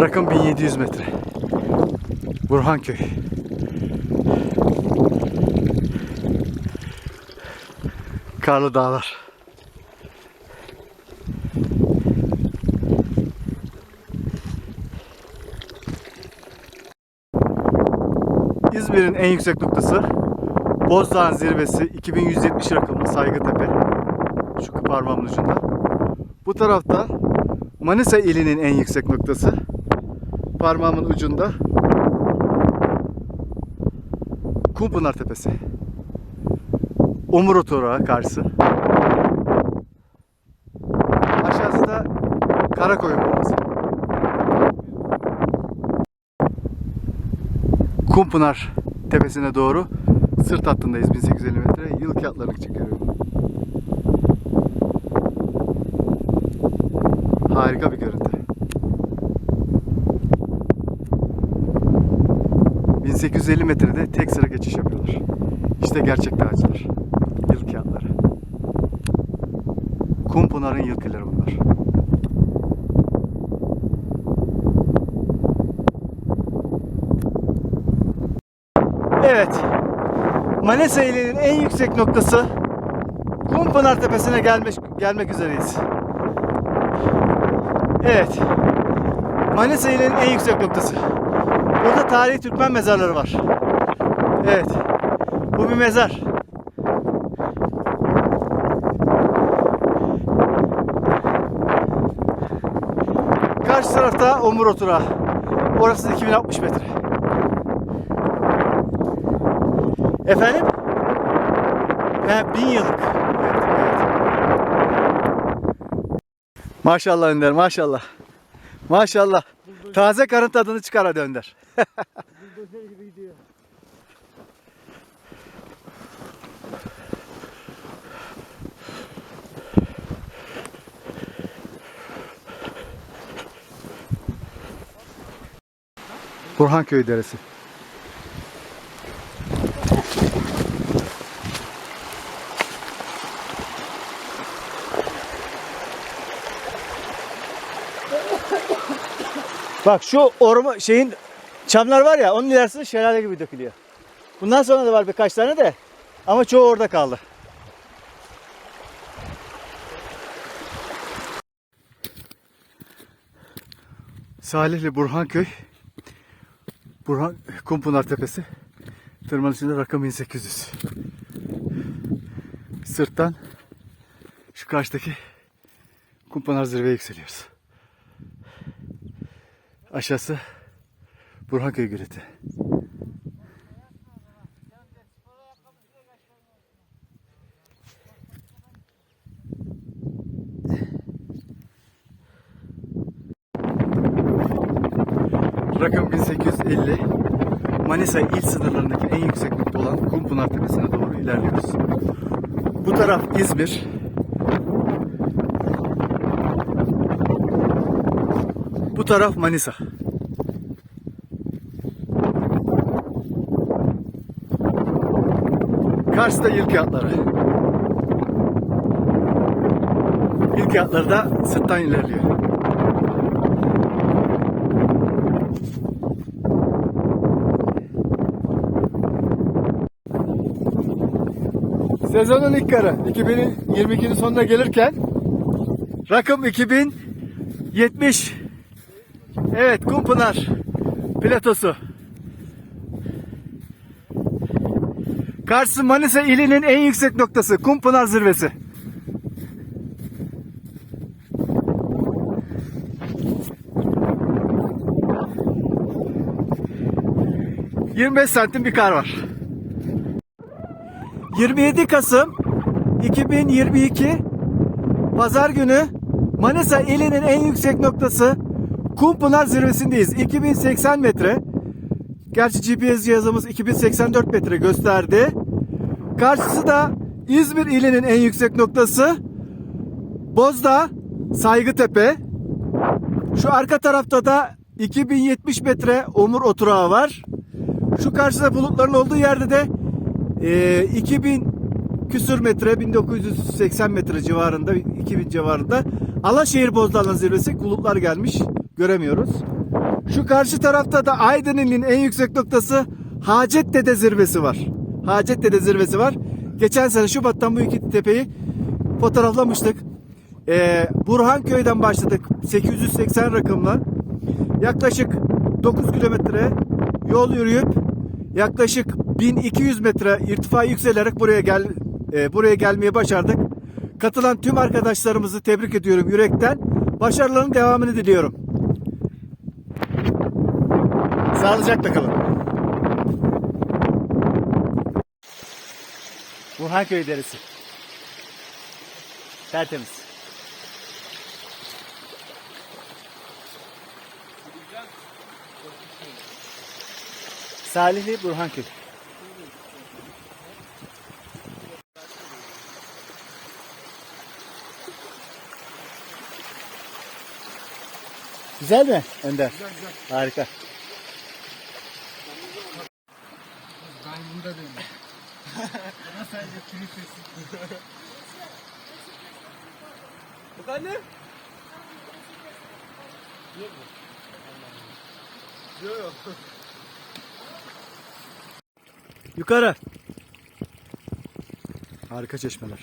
Rakım 1700 metre. Burhanköy. Karlı dağlar. İzmir'in en yüksek noktası Bozdağ'ın zirvesi 2170 rakımlı Saygıtepe. Şu parmağımın ucunda. Bu tarafta Manisa ilinin en yüksek noktası. Parmağımın ucunda. Kumpınar Tepesi. Omuro Torağı karşısı. Aşağısı da Karakoyun Boğazı. Kumpınar tepesine doğru sırt hattındayız 1850 metre. Yıl kağıtlarını çekiyorum. Harika bir görüntü. 1850 metrede tek sıra geçiş yapıyorlar. İşte gerçek dağcılar. Yıl kağıtları. Kumpınar'ın yılkıları bunlar. Evet. Manisa ilinin en yüksek noktası Kumpınar Tepesi'ne gelmek, gelmek üzereyiz. Evet. Manisa ilinin en yüksek noktası. Burada tarihi Türkmen mezarları var. Evet. Bu bir mezar. Karşı tarafta Omur Oturağı. Orası 2060 metre. Efendim? He, bin yıllık. Evet, evet. Maşallah Önder, maşallah. Maşallah. Taze karın tadını çıkar hadi. Buldozer gibi gidiyor. Burhanköy Deresi. Bak şu orma şeyin çamlar var ya onun ilerisinde şelale gibi dökülüyor. Bundan sonra da var birkaç tane de ama çoğu orada kaldı. Salihli Burhanköy Burhan Kumpınar Tepesi tırmanışında rakım 1800. Sırttan şu karşıdaki Kumpınar zirveye yükseliyoruz. Aşağısı Burhanköy Göleti. Rakım 1850. Manisa il sınırlarındaki en yüksek nokta olan Kumpınar Tepesi'ne doğru ilerliyoruz. Bu taraf İzmir. Taraf Manisa. Kars'ta yıl kağıtları. Yıl kağıtları da sırttan ilerliyor. Sezonun ilk karı 2022'nin sonuna gelirken rakım 2070 Evet Kumpınar platosu Karşı Manisa ilinin en yüksek noktası Kumpınar zirvesi ...25 santim bir kar var. 27 Kasım 2022 Pazar günü Manisa ilinin en yüksek noktası Kumpınar zirvesindeyiz. 2080 metre. Gerçi GPS cihazımız 2084 metre gösterdi. Karşısı da İzmir ilinin en yüksek noktası Bozdağ, Saygıtepe. Şu arka tarafta da 2070 metre Omur Oturağı var. Şu karşıda bulutların olduğu yerde de e, 2000 küsür metre 1980 metre civarında 2000 civarında Alaşehir Bozdağ'ın zirvesi bulutlar gelmiş göremiyoruz. Şu karşı tarafta da Aydın ilinin en yüksek noktası Hacettepe zirvesi var. Hacettepe zirvesi var. Geçen sene Şubat'tan bu iki tepeyi fotoğraflamıştık. Ee, Burhanköy'den başladık 880 rakımla. Yaklaşık 9 kilometre yol yürüyüp yaklaşık 1200 metre irtifa yükselerek buraya gel e, buraya gelmeyi başardık. Katılan tüm arkadaşlarımızı tebrik ediyorum yürekten. Başarıların devamını diliyorum. Sağlıcakla kalın. Burhanköy Deresi. Tertemiz. Salihli Burhanköy. Güzel mi Önder? Güzel güzel. Harika. Ama sadece tülü sesi. Efendim? Yok yok. Yukarı. Harika çeşmeler.